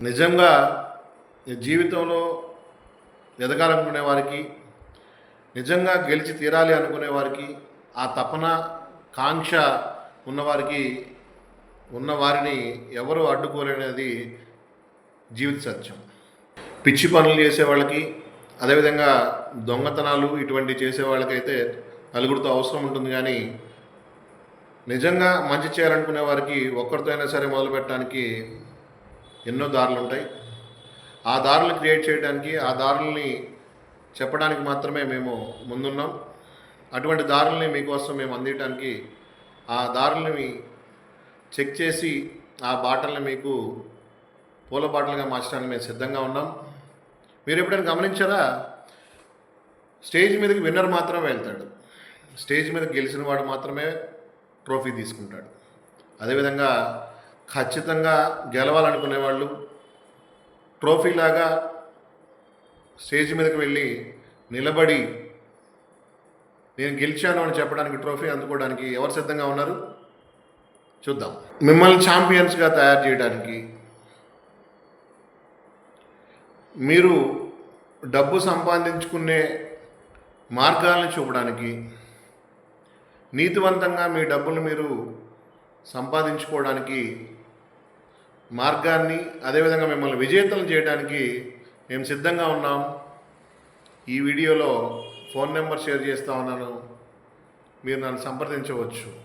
నిజంగా జీవితంలో ఎదగాలనుకునే వారికి నిజంగా గెలిచి తీరాలి అనుకునే వారికి ఆ తపన కాంక్ష ఉన్నవారికి ఉన్న వారిని ఎవరు అడ్డుకోలేనిది జీవిత సత్యం. పిచ్చి పనులు చేసే వాళ్ళకి అదేవిధంగా దొంగతనాలు ఇటువంటి చేసే వాళ్ళకైతే నలుగురితో అవసరం ఉంటుంది కానీ నిజంగా మంచి చేయాలనుకునే వారికి ఒక్కరితో అయినా సరే మొదలు పెట్టడానికి ఎన్నో దారులు ఉంటాయి. ఆ దారులు క్రియేట్ చేయడానికి ఆ దారుల్ని చెప్పడానికి మాత్రమే మేము ముందున్నాం. అటువంటి దారుల్ని మీకోసం మేము అందించడానికి ఆ దారుల్ని చెక్ చేసి ఆ బాటల్ని మీకు పూల బాటలుగా మార్చడానికి మేము సిద్ధంగా ఉన్నాం. మీరు ఎప్పుడైనా గమనించారా? స్టేజ్ మీదకి విన్నర్ మాత్రమే వెళ్తాడు. స్టేజ్ మీద గెలిచిన వాడు మాత్రమే ట్రోఫీ తీసుకుంటాడు. అదేవిధంగా ఖచ్చితంగా గెలవాలనుకునే వాళ్ళు ట్రోఫీలాగా స్టేజ్ మీదకి వెళ్ళి నిలబడి నేను గెలిచాను అని చెప్పడానికి ట్రోఫీ అందుకోవడానికి ఎవరు సిద్ధంగా ఉన్నారు? చూద్దాం. మిమ్మల్ని ఛాంపియన్స్గా తయారు చేయడానికి మీరు డబ్బు సంపాదించుకునే మార్గాలను చూపడానికి నీతివంతంగా మీ డబ్బులు మీరు సంపాదించుకోవడానికి మార్గాన్ని అదేవిధంగా మిమ్మల్ని విజేతలు చేయడానికి మేము సిద్ధంగా ఉన్నాం. ఈ వీడియోలో ఫోన్ నెంబర్ షేర్ చేస్తా ఉన్నాను. మీరు నన్ను సంప్రదించవచ్చు.